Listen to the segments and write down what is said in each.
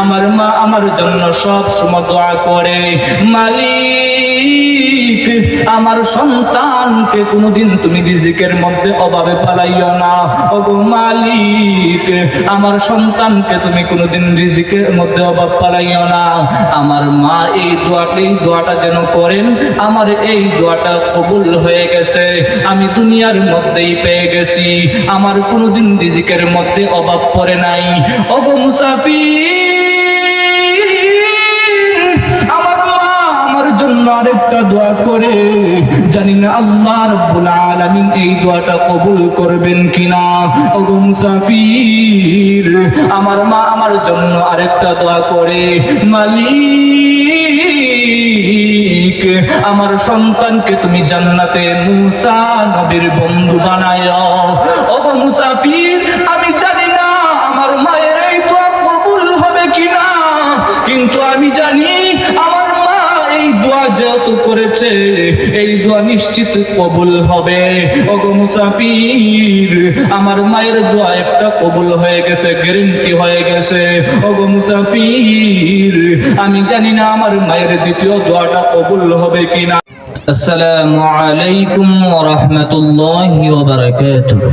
আমার মা আমার জন্য সব সময় দোয়া করে। মালিক আমার সন্তানকে কোনোদিন তুমি রিজিকের মধ্যে অভাবে পালাইও না। ওগো মালিক, আমার সন্তানকে তুমি কোনোদিন রিজিকের মধ্যে অভাব পালাইও না। আমার মা এই দোয়াটা দোয়াটা যেন করেন, আমার এই দোয়াটা কবুল হয়ে গেছে। আমি দুনিয়ার মধ্যেই পেয়ে গেছি, আমার কোনোদিন রিজিকের মধ্যে অভাব পড়ে নাই। ওগো মুসাফির আরেকটা দোয়া করে, জানি না আল্লাহ রাব্বুল আলামিন এই দোয়াটা কবুল করবেন কিনা। ওগো মুসাফির, আমার মা আমার জন্য আরেকটা দোয়া করে, মালিক, আমার সন্তানকে তুমি জান্নাতে মুসা নবীর বন্ধু বানায় ওগো মুসাফির, আমি জানি না আমার মায়ের এই দোয়া কবুল হবে কিনা, কিন্তু আমি জানি দোয়া যেহেতু করেছে এই দোয়া নিশ্চিত কবুল হবে ওগো মুসাফির আমার মায়ের দোয়া একটা কবুল হয়ে গেছে গ্যারেন্টি হয়ে গেছে ওগো মুসাফির আমি জানি না আমার মায়ের দ্বিতীয় দোয়াটা কবুল হবে কিনা আসসালামু আলাইকুম ওয়া রাহমাতুল্লাহি ওয়া বারাকাতুহু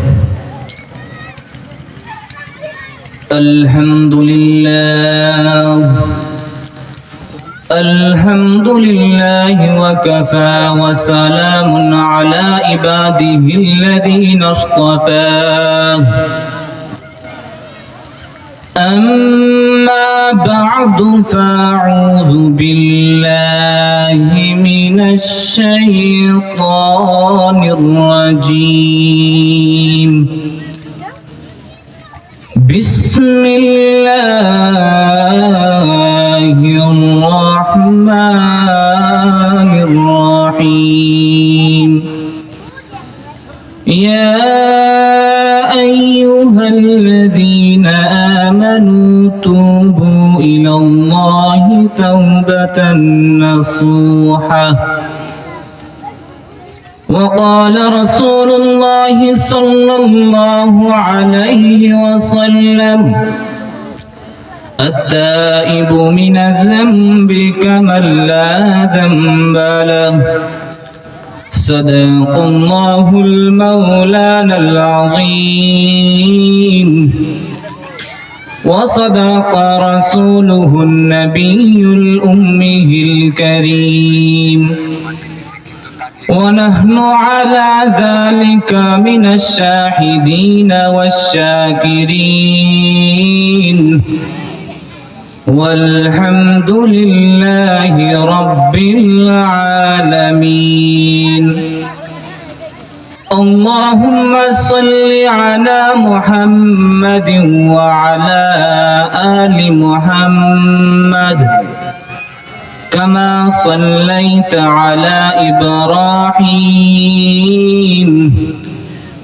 الحمد لله الحمد لله وكفى وسلام على عباده الذين اصطفى. أما بعد فأعوذ بالله من الشيطان الرجيم. بسم الله الرحمن الرحيم. يا أيها الذين آمنوا توبوا إلى الله توبة نصوحة. وقال رسول الله صلى الله عليه وسلم التائب من الذنب كمن لا ذنب له. صدق الله المولانا العظيم. وصدق رسوله النبي الأمي الكريم. ونحن على ذلك من الشاهدين والشاكرين. والحمد لله رب العالمين اللهم صل على محمد وعلى آل محمد كما صليت على إبراهيم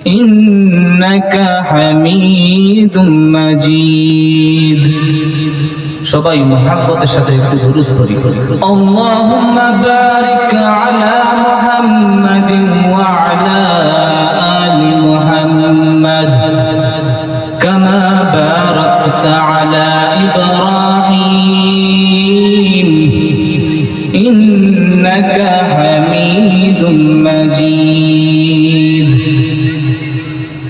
إنك حميد مجيد সবাই মহাব্বতের সাথে একটু দুরুদ পড়ি আল্লাহুম্মা বারিক আলা মুহাম্মাদিন ওয়া আলা আলি মুহাম্মাদ কামা বারাকতা আলা ইব্রাহিম ইন্নাকা হামিদুম মাজিদ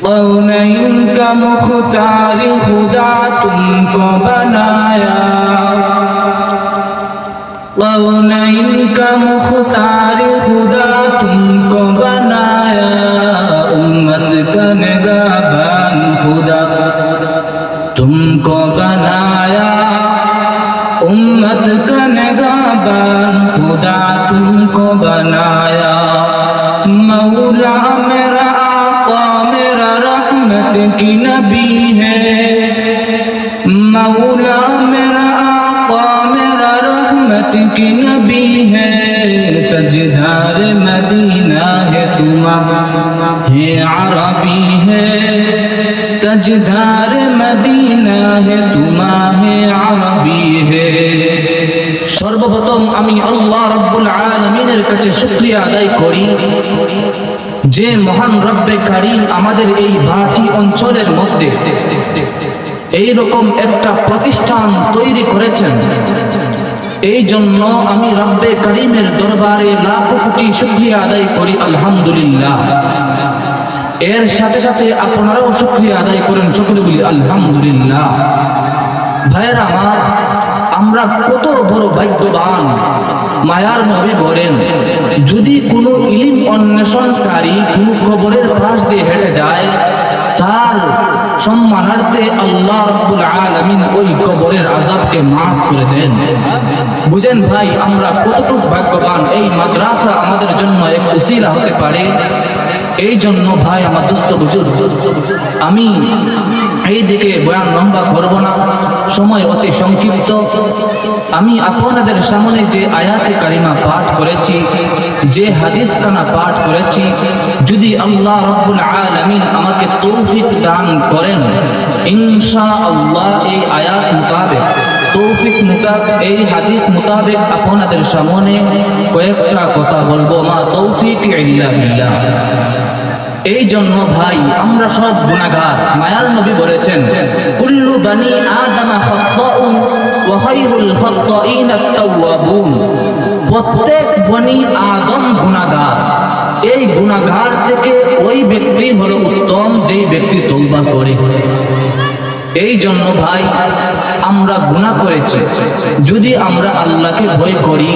قولين كمختار خدار तुमको बनाया। कौनैन का मुख्तार खुदा तुमको बनाया। उम्मत का निगाहबान खुदा तुमको बनाया। उम्मत का निगाहबान खुदा तुमको बनाया। मौला मेरा आका मेरा रहमत की नबी है। مولا میرا آقا میرا رحمت کی نبی ہے تجدار مدینہ ہے تمہارا ہے عربی ہے تجدار مدینہ ہے تمہارے عربی ہے সর্বপ্রথম আমি আল্লাহ রব্বুল আলমিনের কাছে শুক্রিয়া আদায় করি যে মহান রব্বে কারিম আমাদের এই ভাটি অঞ্চলের মধ্যে এই রকম একটা প্রতিষ্ঠান তৈরি করেছেন। এই জন্য আমি রব্বে করিমের দরবারে লাখো কোটি শুকরিয়া আদায় করি, আলহামদুলিল্লাহ। এর সাথে সাথে আপনারাও শুকরিয়া আদায় করেন সকলে বলি, আলহামদুলিল্লাহ। ভাইয়ের আমার, আমরা কত বড় ভাগ্যবান, মায়ার নবী বলেন, যদি কোনো ইলিম অন্বেষণকারী কোনো কবরের পাশ দিয়ে হেঁটে যায়, তার সম্মানার্থে আল্লাহ রাব্বুল আলামিন ওই কবরের আযাবকে মাফ করে দেন। বুঝেন ভাই, আমরা কতটুকু ভাগ্যবান, এই মাদ্রাসা আমাদের জন্য এক উসিলা হতে পারে। এই জন্য ভাই, আমার দোস্ত বুঝুর আমি এই দিকে বয়ান লম্বা করব না। সময় অতি সংক্ষিপ্ত। আমি আপনাদের সামনে যে আয়াতে কারিমা পাঠ করেছি, যে হাদিস কানা পাঠ করেছি, যদি আল্লাহ রব্বুল আলামিন আমাকে তৌফিক দান করেন, ইনশাআল্লাহ এই আয়াত মোতাবেক, তৌফিক মোতাবেক, এই হাদিস মোতাবেক আপনাদের সামনে কয়েকটা কথা বলব। মা তৌফিক ইল্লা বিল্লাহ। এই জন্য ভাই, আমরা সব গুনাহগার। মায়ার নবী বলেছেন, কুল্লু বানি আদামা খাত্তাউন ওয়া খায়রুল খাত্তাইন আত-তাওয়াবুন প্রত্যেক বনি আদম গুনাহগার। এই গুনাহগার থেকে ওই ব্যক্তি হলো উত্তম, যেই ব্যক্তি তওবা করে। এই জন্য ভাই আমরা গুণা করেছি। যদি আমরা আল্লাহকে ভয় করি,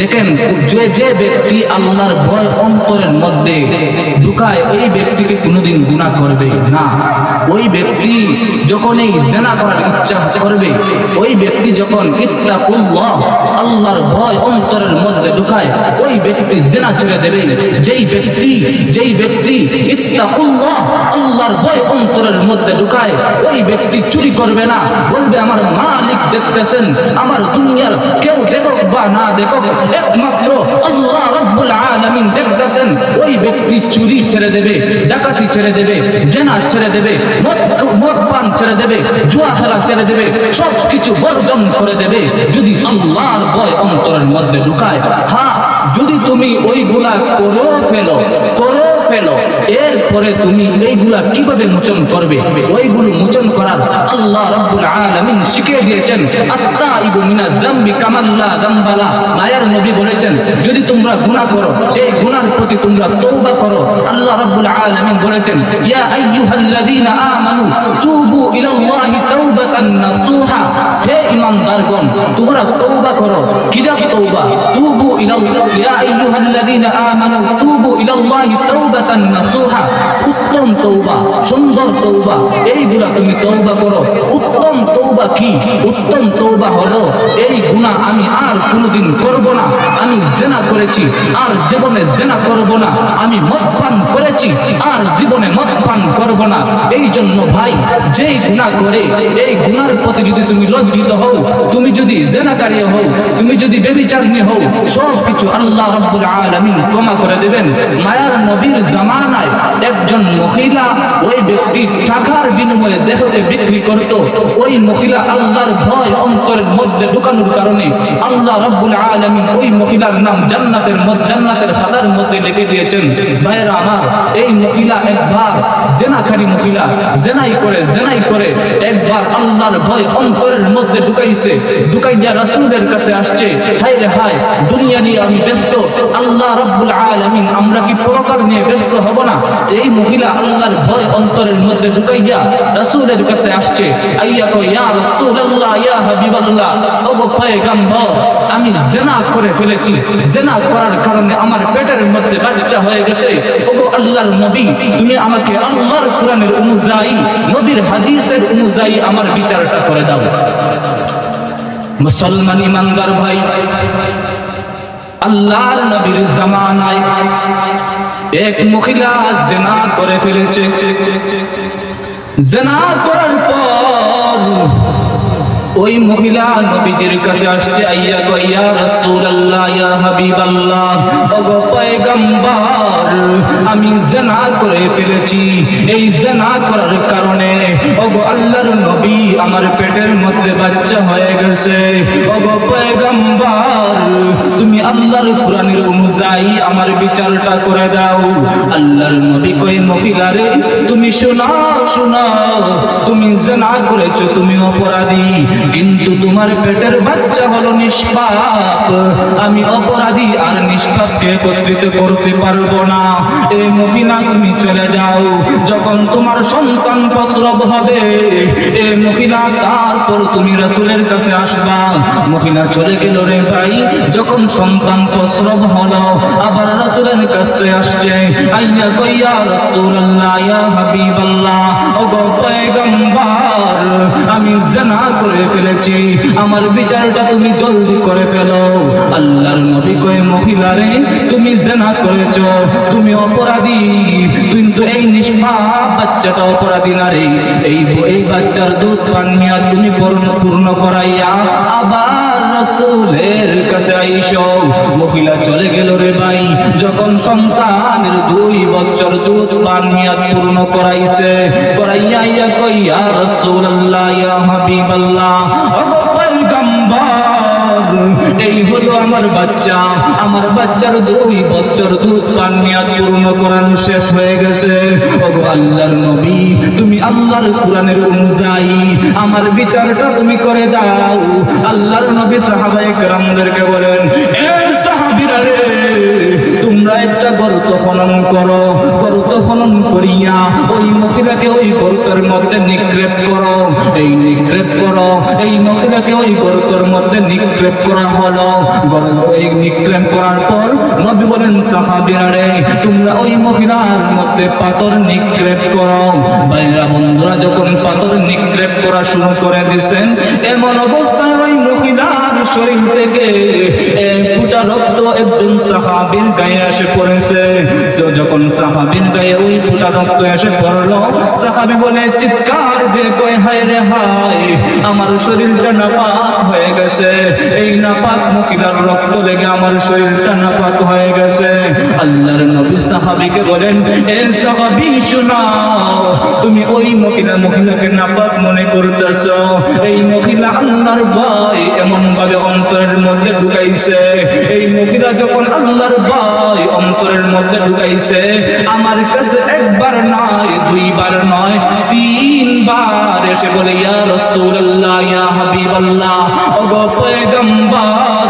দেখেন, যে যে ব্যক্তি আল্লাহর ভয় অন্তরের মধ্যে ঢুকায়, ওই ব্যক্তিকে কোনোদিন গুণা করবে না। ওই ব্যক্তি যখন এই জেনা করার ইচ্ছা করবে, ওই ব্যক্তি যখন ইত্তাকুল্লাহ, আল্লাহর ভয় অন্তরের মধ্যে ঢুকায়, ওই ব্যক্তি জেনা ছেড়ে দেবে। যেই ব্যক্তি যেই ব্যক্তি ইত্তাকুল্লাহ, আল্লাহর ভয় অন্তরের মধ্যে ঢুকায়, ওই ব্যক্তি চুরি করবে না। বলবে, আমার মালিক দেখতেছেন, আমার দুনিয়ার কেউ দেখুক বা না দেখুক, একমাত্র আল্লাহ রব্বুল আলামিন দেখতেছেন, ওই ব্যক্তি চুরি ছেড়ে দেবে, ডাকাতি ছেড়ে দেবে, জেনা ছেড়ে দেবে, মদ পান ছেড়ে দেবে, জুয়া খেলা ছেড়ে দেবে সব কিছু বর্জন করে দেবে। যদি আল্লাহর ভয় অন্তরের মধ্যে ঢুকায় হ্যাঁ যদি তুমি ওই ওইগুলা করো ফেলো করো ফেলো এরপরে তুমি এইগুলা কীভাবে মোচন করবে? ওইগুলো মোচন করার আল্লাহ রাব্বুল আলামিন শিখিয়ে দিয়েছেন। আত্তাইবু মিনাজ যামবি কামাল্লা যামবালা মায়ের নবী বলেছেন, যদি তোমরা গুনাহ করো, এই গুনার প্রতি তোমরা তওবা করো। আল্লাহ রাব্বুল আলামিন বলেছেন, ইয়া আইয়ুহাল্লাযীনা আমানু তুবু ইলাল্লাহি তাওবাতান নাসুহা। হে ঈমানদারগণ, তোমরা তওবা করো। কি যা তওবা? তুবু ইলাল্লাহ, ইয়া আইয়ুহাল্লাযীনা আমানু তুবু ইলাল্লাহি তাওবাতান নাসুহা। উত্তম তৌবা, সুন্দর তৌবা, এইগুলা তুমি তৌবা করো। উত্তম তৌবা কি? উত্তম তৌবা হলো, এই গুণা আমি আর কোনোদিন করব না, আমি জেনা করেছি, আর জীবনে জেনা করব না, আমি মদ পান করেছি, আর জীবনে মদ পান করব না। এই জন্য ভাই, যেই গুনাহ করে, এই গুনার প্রতি যদি তুমি লজ্জিত হও, তুমি যদি জেনাকারী হও, তুমি যদি বেবিচারণী হও সব কিছু আল্লাহ রাব্বুল আলামিন ক্ষমা করে দেবেন। মায়ার নবীর জামানায় একজন মহিলা ওই ব্যক্তি টাকার বিনিময়ে দেহতে বিক্রি করত। ওই মহিলা আল্লাহর ভয় অন্তরের মধ্যে ঢুকানোর কারণে আল্লাহ রাব্বুল আলামিন ওই মহিলার নাম জান্নাতের জান্নাতের খাতার মধ্যে লিখে দিয়েছেন। ভাইরা আমার এই মহিলা একবার জেনাকারী মহিলা জেনাই করে জেনাই করে, একবার আল্লাহর ভয় অন্তরের মধ্যে ঢুকাইছে, ঢুকাইয়া রাসূলের কাছে আসছে, হায় রে হায়, দুনিয়া নিয়ে আমি ব্যস্ত, আল্লাহ রাব্বুল আলামিন, আমরা কি পরকাল নিয়ে ব্যস্ত হব না? এই মহিলা আল্লাহর ভয় অন্তরের মধ্যে ঢুকাইয়া রাসূলের কাছে আসছে, আইয়া কই ইয়া রাসূলুল্লাহ, ইয়া হাবিবাল্লাহ, ওগো পয়গম্বর, আমি জেনা করে ফেলেছি, জেনা করার কারণে আমার পেটের মধ্যে বাচ্চা হয়ে গেছে, ওগো আল্লাহর নবী, তুমি আমাকে আল্লাহর কোরআনের অনুযায়ী, নবীর হাদিসের অনুযায়ী আমার বিচারটা করে দাও। মুসলমান ইমানদার ভাই, আল্লাহর নবীর জামানায় এক মহিলা জেনা করে ফেলেছে। জেনা করার পর ওই মহিলা নবীজির কাছে আসছে, আইয়া কইয়া রাসূলুল্লাহ, ইয়া হাবিবাল্লাহ, ওগো পয়গম্বর, আমি জেনা করে ফেলেছি। এই জেনা করার কারণে ওগো আল্লাহর নবী আমার পেটের মধ্যে বাচ্চা হয়ে গেছে। ওগো পয়গম্বর, তুমি আল্লাহর কোরআনের অনুযায়ী আমার বিচারটা করে দাও। আল্লাহর নবী কই মহিলা রে, তুমি শোনা শোনা তুমি জেনা করেছ, তুমি অপরাধী। কিন্তু তোমার পেটের বাচ্চা হলো নিষ্পাপ। আমি অপরাধী আর নিষ্পাপকে একত্রিত করতে পারব না। এ মহিলা তুমি চলে যাও। যখন তোমার সন্তান প্রসব হবে, এ মহিলা তারপর তুমি রাসূলের কাছে আসবা। মহিলা চলে গেল রে ভাই, যখন সন্তান প্রসব হলো, আবার রাসূলের কাছে আসছে। আইয়া কইয়া, রাসূলুল্লাহ, ইয়া ও ওগো পয়গম্বর আমি জানা করে ফেলেছি। আমার বিচারটা তুমি জলদি করে ফেলো। আল্লাহর নবী তুমি জানা করেছ। তুমি অপরাধী। কিন্তু এই নিষ্পাপ বাচ্চাটা অপরাধী না রে। এই এই বাচ্চার দুধ পান তুমি পূর্ণ করাইয়া আবার রাসূলের কাছে আইসো, মহিলা চলে গেল রে ভাই। যখন সন্তানের দুই বছর যুগ মিয়াদ পূর্ণ করাইছে করাইয়া ইয়া কইয়া, রাসূলুল্লাহ, ইয়া হাবিবাল্লাহ ওগো পয়গম্বর এই হলো আমার বাচ্চা। আমার বাচ্চার দুই বছর দুধ পান মেয়াদ পূর্ণ করানো শেষ হয়ে গেছে। ওগো আল্লাহর নবী, তুমি আল্লাহর কোরআনের অনুযায়ী আমার বিচারটা তুমি করে দাও। আল্লাহর নবী সাহাবায়ে কেরামদেরকে বলেন, এ সাহাবীরা রে একটা গর্ত খনন করো গর্ত খনন করিয়া ওই মহিলাকে ওই গর্তের মধ্যে নিক্ষেপ করো। এই নিক্ষেপ করো, এই মহিলাকে ওই গর্তের মধ্যে নিক্ষেপ করা হলো। এই নিক্ষেপ করার পর নবী বলেন, সাহাবীরা রে, তোমরা ওই মহিলার মধ্যে পাথর নিক্ষেপ করো। বাইরা বন্ধুরা, যখন পাথর নিক্ষেপ করা শুরু করে দিছেন, এমন অবস্থায় ওই মহিলার শরীর থেকে ফুটা রক্ত একজন গায়ে এসে পড়েছে। যখন গায়ে ওই ফুটা রক্ত এসে পড়ল, সাহাবী বলে, চিৎকার কয়, হায় রে হায়, আমার শরীরটা নাপাক হয়ে গেছে। এই নাপাক মহিলার রক্ত লেগে আমার শরীরটা নাপাক হয়ে গেছে। আল্লাহর নবী সাহাবীকে বলেন, এ সাহাবী, শোনাও, তুমি ওই মহিলা, মহিলাকে নাপাক মনে করতেছো। এই মহিলা আল্লাহর ভয়, এমন ভাবে অন্তরের মধ্যে ঢুকাইছে। এই যখন আল্লাহর ভাই অন্তরের মধ্যে ঢুকাইছে, আমার কাছে একবার নয়, দুইবার নয়, তিনবার এসে বলে, ইয়া রাসূলুল্লাহ, ইয়া হাবিবাল্লাহ, ওগো পয়গম্বর,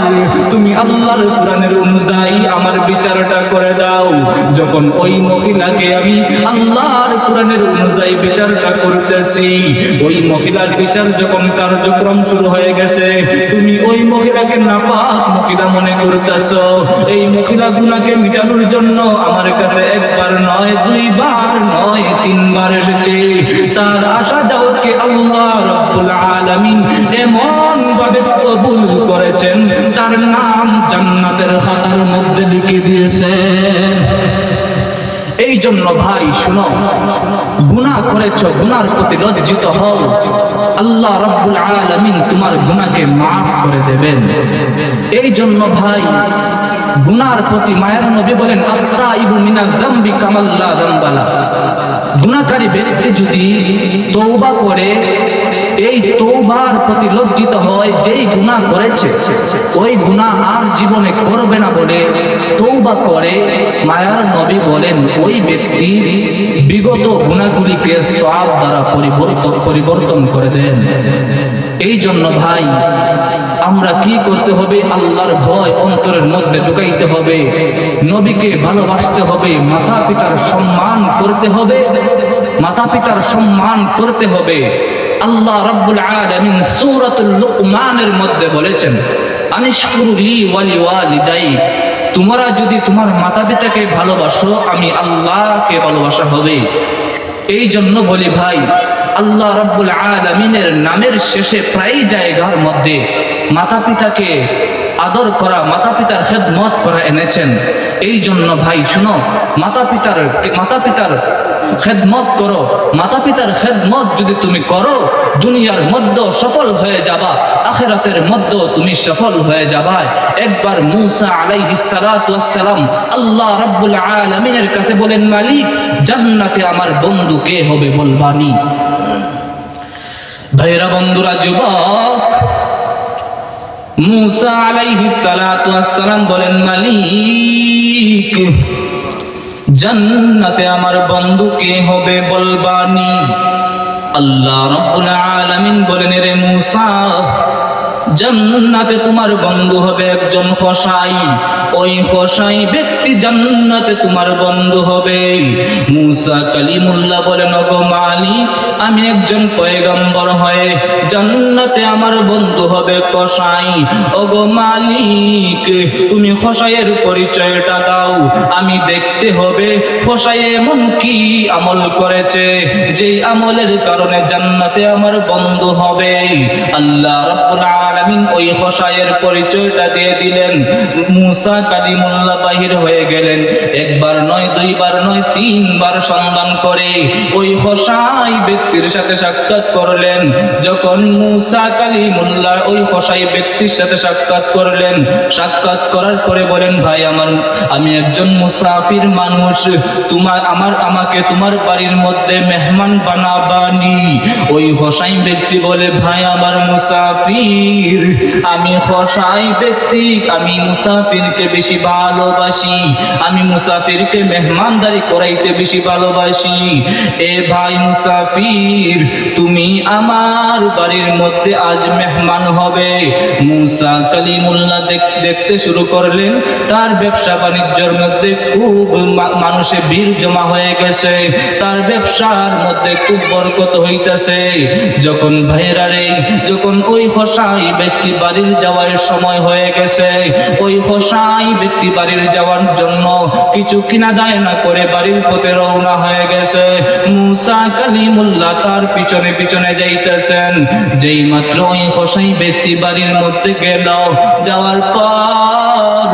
তুমি আল্লাহর কোরআনের অনুযায়ী আমার বিচারটা করে দাও যখন ওই মহিলাকে আমি আল্লাহর কোরআনের অনুযায়ী বিচারটা করতেছি, ওই মহিলার বিচার যখন কার্যক্রম শুরু হয়ে গেছে, তুমি ওই মহিলাকে নাপাক মহিলা মনে করতেছ, এই মহিলা গুনাকে মিটানোর জন্য আমার কাছে একবার নয়, দুইবার নয়, তিনবার এসেছে। তার আশা যাওয়াকে আল্লাহ রব্বুল আলামিন এমন ভাবে কবুল করেছেন, তার নাম জান্নাতের খাতার মধ্যে লিখে দিয়েছেন এই জন্য ভাই, শুনো, গুনাহ করেছ গুনার প্রতি লজ্জিত হও। আল্লাহ রাব্বুল আলামিন তোমার গুনাহকে maaf করে দেবেন। এই জন্য ভাই গুনার প্রতি মায়ের নবী বলেন আত্তা ইবু মিনা দাম্বি কামাল্লা দাম্বালা। গুনাহকারী ব্যক্তি যদি তওবা করে এই তৌবার প্রতি লজ্জিত হয়, যেই গুনাহ করেছে, ওই গুনাহ আর জীবনে করবে না বলে তৌবা করে। মায়ার নবী বলেন, ওই ব্যক্তি বিগত গুণাগুলিকে সব দ্বারা পরিবর্তন পরিবর্তন করে দেন। এই জন্য ভাই, আমরা কি করতে হবে? আল্লাহর ভয় অন্তরের মধ্যে ঢুকাইতে হবে। নবীকে ভালোবাসতে হবে মাতা পিতার সম্মান করতে হবে। মাতা পিতার সম্মান করতে হবে। আল্লাহ রাব্বুল আলামিন সূরাতুল লুকমানের মধ্যে বলেছেন, আনিশকুরু লি ওয়ালি ওয়ালিদাই, তোমরা যদি তোমার মাতা পিতাকে ভালোবাসো, আমি আল্লাহকে ভালোবাসা হবে। এই জন্য বলি ভাই, আল্লাহ রাব্বুল আলামিনের নামের শেষে প্রায় জায়গার মধ্যে মাতা পিতাকে আদর করা মাতা পিতার খেদমত করা এনেছেন। এই জন্য ভাই, শুনো মাতা পিতার মাতা পিতার খেদমত করো। মাতা পিতার খেদমত যদি তুমি করো, দুনিয়ার মধ্যে সফল হয়ে যাবা, আখেরাতের মধ্যে তুমি সফল হয়ে যাবা। একবার মুসা আলাইহিস সালাতু ওয়াস আল্লাহ রাব্বুল আলামিনের কাছে বলেন, মালিক, জান্নাতে আমার বন্ধু কে হবে বলবানি? ভাইরা বন্ধুরা, যুবক মুসা আলাইহিস সালাতু ওয়াস সালাম বলেন, মালিক, জান্নাতে আমার বন্ধু কে হবে বলবানি? আল্লাহ রাব্বুল আলামিন বলেন রে মুসা জান্নাতে তোমার বন্ধু হবে একজন ওই ব্যক্তি জান্নাতে তোমার বন্ধু হবে। মুসা কালিমুল্লাহ বলেন আমি একজন পয়গম্বর হয়ে জান্নাতে আমার বন্ধু হবে কসাই মালিক, তুমি পরিচয়টা দাও। আমি দেখতে হবে খসাই এমন কি আমল করেছে, যেই আমলের কারণে জান্নাতে আমার বন্ধু হবে। আল্লাহ আলামিন ওই খসাইয়ের পরিচয়টা দিয়ে দিলেন। মুসা কালিমুল্লাহ বাহির হয়ে গেলেন। একবার নয়, দুইবার নয়, তিনবার সন্ধান করে ওই খসাই ব্যক্তির সাথে সাক্ষাৎ করলেন। যখন মুসা কালিমুল্লাহ ওই খসাই ব্যক্তির সাথে সাক্ষাৎ করলেন, সাক্ষাৎ করার পরে বলেন, ভাই আমার, আমি একজন মুসাফির মানুষ। তোমার, আমার, আমাকে তোমার বাড়ির মধ্যে মেহমান বানাবানি। ওই খসাই ব্যক্তি বলে, ভাই আমার মুসাফির। আমি খসাই ব্যক্তি, আমি মুসাফিরকে বেশি ভালোবাসি। আমি মুসাফিরকে মেহমানদারি করাইতে বেশি ভালোবাসি। এ ভাই মুসাফির, তুমি আমার বাড়ির মধ্যে আজ মেহমান হবে। মুসা কালিমুল্লাহ দেখতে শুরু করলেন, তার ব্যবসা বাণিজ্যের মধ্যে খুব মানুষে ভিড় জমা হয়ে গেছে। তার ব্যবসার মধ্যে খুব বরকত হইতেছে। যখন ভাইরা রে, যখন ওই হসাই ব্যক্তি বাড়ির যাওয়ার সময় হয়ে গেছে। ওই হোসাই ব্যক্তি বাড়ির যাওয়ার জন্য কিছু কিনা দায় না করে বাড়ির পথে রওনা হয়ে গেছে। মুসা কালিমুল্লাহ তার পিছনে পিছনে যাইতেছেন। যেই মাত্র ওই হোসাই ব্যক্তি বাড়ির মধ্যে গেল, যাওয়ার পর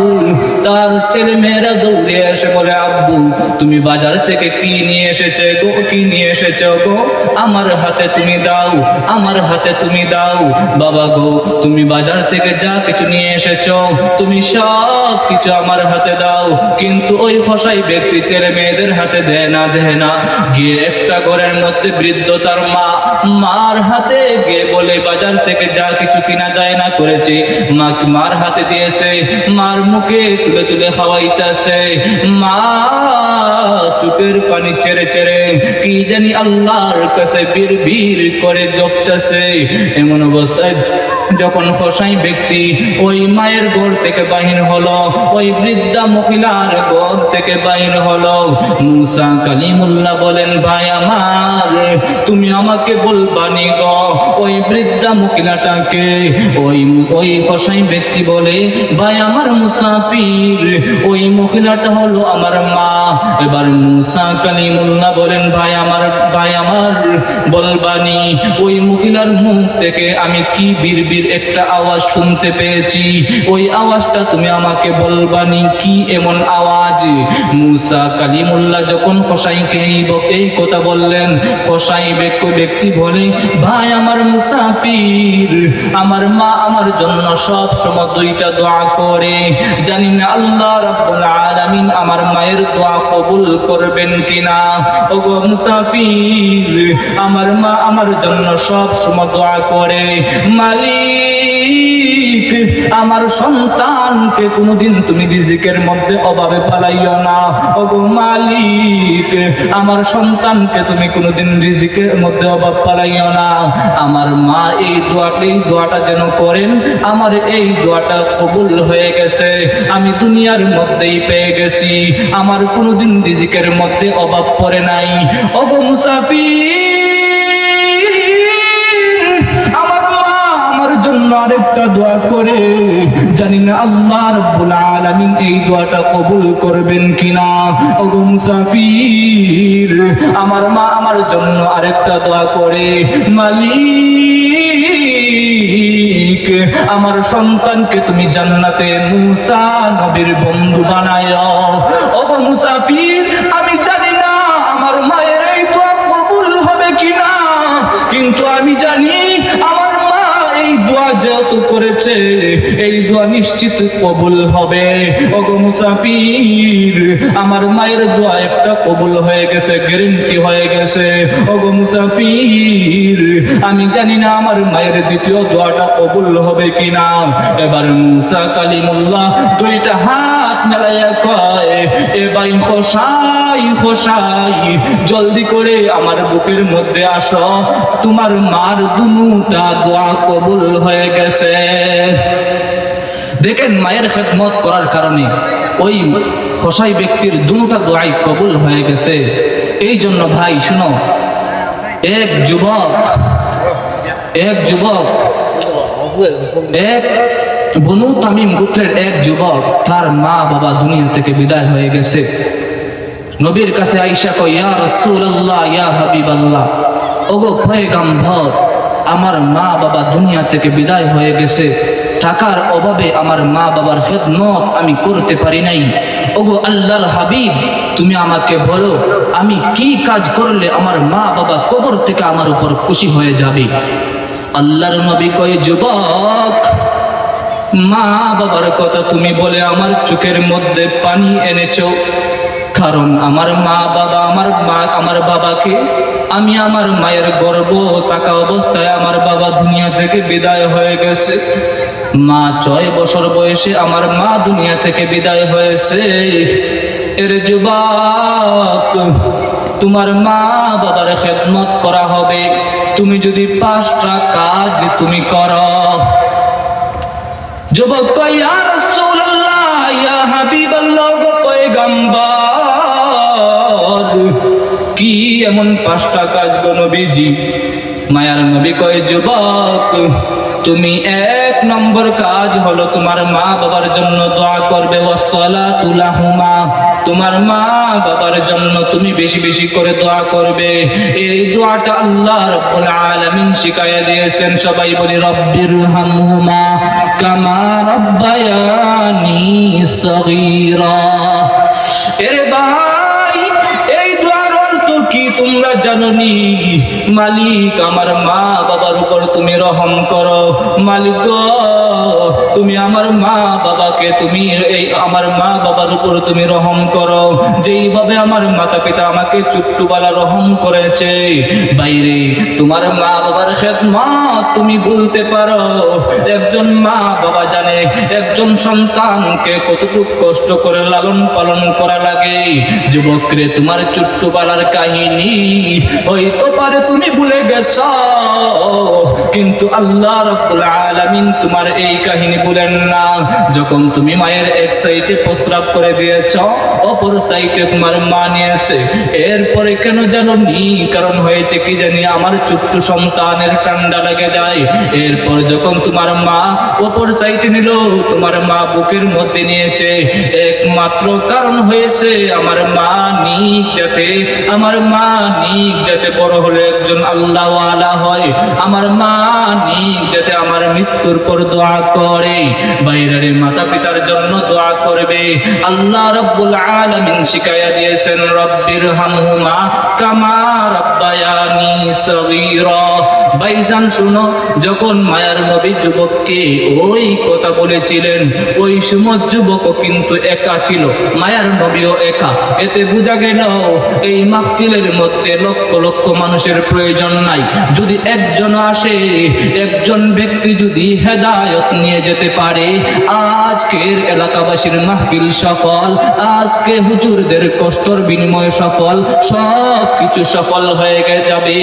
তার ছেলে মেয়েরা দৌড়ে এসে বলে, আব্বু, তুমি বাজার থেকে কি নিয়ে এসেছে গো? কি নিয়ে এসেছ গো? আমার হাতে তুমি দাও, আমার হাতে তুমি দাও। বাবা গো, তুমি বাজার থেকে যা কিছু নিয়ে এসেছ, তুমি সব কিছু আমার হাতে দাও। কিন্তু ওই ফসাই ব্যক্তি ছেলে মেয়েদের হাতে দেয় না দেয় না। গিয়ে একটা ঘরের মধ্যে বৃদ্ধ তার মা, মার হাতে গিয়ে বলে, বাজার থেকে যা কিছু কিনা দেয় না করেছে। মা মার হাতে দিয়েছে, মার মুখে তুলে তুলে খাওয়াইতেছে। মা, চোখের পানি চেড়ে চেড়ে কি জানি আল্লাহর কাছে বীর বীর করে জপতেছে। এমন অবস্থায় যখন খসাই ব্যক্তি ওই মায়ের ঘর থেকে বাহির হলো, ওই বৃদ্ধা মহিলার ঘর থেকে বাহির হলো। মুসা কালিমুল্লাহ বলেন, ভাই আমার, তুমি আমাকে বলবানি গো। ওই বৃদ্ধা মহিলাটাকে ওই ওই খসাই ব্যক্তি বলে, ভাই আমার মুসাফির ওই মহিলাটা হলো আমার মা। এবার মুসা কালিমুল্লাহ বলেন, ভাই আমার ভাই আমার, বলবানি, ওই মহিলার মুখ থেকে আমি কি বিড়বিড় একটা আওয়াজ শুনতে পেয়েছি? ওই আওয়াজটা তুমি আমাকে বলবানি, কি এমন আওয়াজ? মুসা কালিমুল্লাহ যখন খসাইকে এই কথা বললেন ব্যক্তি ব্যক্তি বলে, ভাই আমার মুসাফির, আমার মা আমার জন্য সব সময় দুইটা দোয়া করে। জানি না আল্লাহ রাব্বুল আলামিন আমার মায়ের দোয়া কবুল করবেন কিনা? ওগো মুসাফির, আমার মা আমার জন্য সব সময় দোয়া করে। মালিক! আমার সন্তানকে কোনোদিন তুমি রিজিকের মধ্যে অভাবে পালাইও না। ওগো মালিক, আমার সন্তানকে তুমি কোনোদিন রিজিকের মধ্যে অভাব পালাইও না। আমার মা এই দোয়াটা এই দোয়াটা যেন করেন, আমার এই দোয়াটা কবুল হয়ে গেছে। আমি দুনিয়ার মধ্যেই পেয়ে গেছি। আমার কোনোদিন রিজিকের মধ্যে অভাব পড়ে নাই। ওগো মুসাফির আরেকটা দোয়া করে জানি না আল্লাহ রাব্বুল আলামিন এই দোয়াটা কবুল করবেন কিনা? মুসাফির, আমার মা আমার জন্য আরেকটা দোয়া করে, মালিক, আমার সন্তানকে তুমি জান্নাতে মুসা নবীর বন্ধু বানায় ওগো মুসাফির, আমি জানি না আমার মায়ের এই দোয়া কবুল হবে কিনা, কিন্তু আমি জানি দোয়া যেহেতু করেছে, এই দোয়া নিশ্চিত কবুল হবে। ওগো মুসাফির, আমার মায়ের দোয়া একটা কবুল হয়ে গেছে গ্যারেন্টি হয়ে গেছে। ওগো মুসাফির, আমি জানি না আমার মায়ের দ্বিতীয় দোয়াটা কবুল হবে কিনা। এবার মুসা কালিমুল্লাহ দুইটা হাত মেলাইয়া কয় এবার খোসাই খোসাই জলদি করে আমার বুকের মধ্যে আসো। তোমার মার দুনুটা দোয়া কবুল হয়ে গেছে। দেখেন মায়ের খেদমত করার কারণে ওই খোসাই ব্যক্তির দুটা দোয়াই কবুল হয়ে গেছে। এই জন্য ভাই, শুনো, এক যুবক এক যুবক, এক বনু তামিম গোত্রের এক যুবক তার মা বাবা দুনিয়া থেকে বিদায় হয়ে গেছে। নবীর কাছে আইসা কয়, ইয়া রাসূলুল্লাহ, ইয়া হাবিবাল্লাহ, ওগো পয়গম্বর আমার মা বাবা দুনিয়া থেকে বিদায় হয়ে গেছে। টাকার অভাবে আমার মা বাবার খেদমত আমি করতে পারি নাই। ওগো আল্লাহর হাবিব, তুমি আমাকে বলো, আমি কি কাজ করলে আমার মা বাবা কবর থেকে আমার উপর খুশি হয়ে যাবে? আল্লাহর নবী কয়, যুবক, মা বাবার কথা তুমি বলে আমার চোখের মধ্যে পানি এনেছো। কারণ আমার মা বাবা আমার মা আমার বাবাকে আমি আমার মায়ের গর্ব থাকা অবস্থায় আমার বাবা দুনিয়া থেকে বিদায় হয়ে গেছে। মা ছয় বছর বয়সে আমার মা দুনিয়া থেকে বিদায় হয়েছে। এর যুবক তোমার মা বাবার খেদমত করা হবে। তুমি যদি পাঁচটা কাজ তুমি করো। যুবক কয়, ইয়া কি এমন পাঁচটা কাজ গো নবীজি? মায়ার নবী কয়, যুবক, তুমি এক নম্বর কাজ হলো তোমার মা বাবার জন্য দোয়া করবে। ওয়াসসালাতু লাহুমা, তোমার মা বাবার জন্য তুমি বেশি বেশি করে দোয়া করবে। এই দোয়াটা আল্লাহ রাব্বুল আলামিন শিখাইয়া দিয়েছেন। সবাই বলি, রব্বির হামহুমা কামা রব্বায়ানি সগীরা। এর ভাই তোমরা জানোনি, মালিক, আমার মা বাবার উপর তুমি রহম করো। মালিক তুমি আমার মা বাবাকে তুমি এই আমার মা বাবার উপর তুমি রহম করো। যেইভাবে আমার মাতা পিতা আমাকে চুট্টুবালা রহম করেছে, বাইরে তোমার মা বাবার খেদমত তুমি বলতে পারো। একজন মা বাবা জানে, একজন সন্তানকে কতটুকু কষ্ট করে লালন পালন করা লাগে। যুবকরে, তোমার চুট্টুবালার কাহিনী ওই তো পারে তুমি ভুলে গেছ। কিন্তু আল্লাহ রাব্বুল আলামিন তোমার এই কাহিনী বলেন না। যখন তুমি মায়ের এক সাইডে প্রস্রাব করে দিয়েছ, অপর সাইডে তোমার মা নিয়েছে। এরপরে কেন জানো নি কারণ হয়েছে কি জানি আমার ছোট্ট সন্তানের ঠান্ডা লেগে যায়। এরপর যখন তোমার মা অপর সাইডে নিল, তোমার মা বুকের মধ্যে নিয়েছে। একমাত্র কারণ হয়েছে আমার মা নিক যাতে আমার মা নিক যাতে বড় হলে একজন আল্লাহওয়ালা হয়। আমার মা নিক আমার মৃত্যুর পর দোয়া করে, বাইরের মাতা পিতার জন্য দোয়া করবে। আল্লাহ রব্বুল দিয়েছেন, রব্বির হামহুমা কামা রব্বায়ানি ভাইজান, শুনো, যখন মায়ার নবী যুবককে ওই কথা বলেছিলেন, ওই সময় যুবকও কিন্তু একা ছিল, মায়ার নবীও একা। এতে বোঝা গেল, এই মাহফিলের মধ্যে লক্ষ লক্ষ মানুষের প্রয়োজন নাই। যদি একজন আসে, একজন ব্যক্তি যদি হেদায়ত নিয়ে যেতে পারে, আজকের এলাকাবাসীর মাহফিল সফল, আজকে হুজুরদের কষ্টর বিনিময় সফল সব কিছু সফল হয়ে যাবে।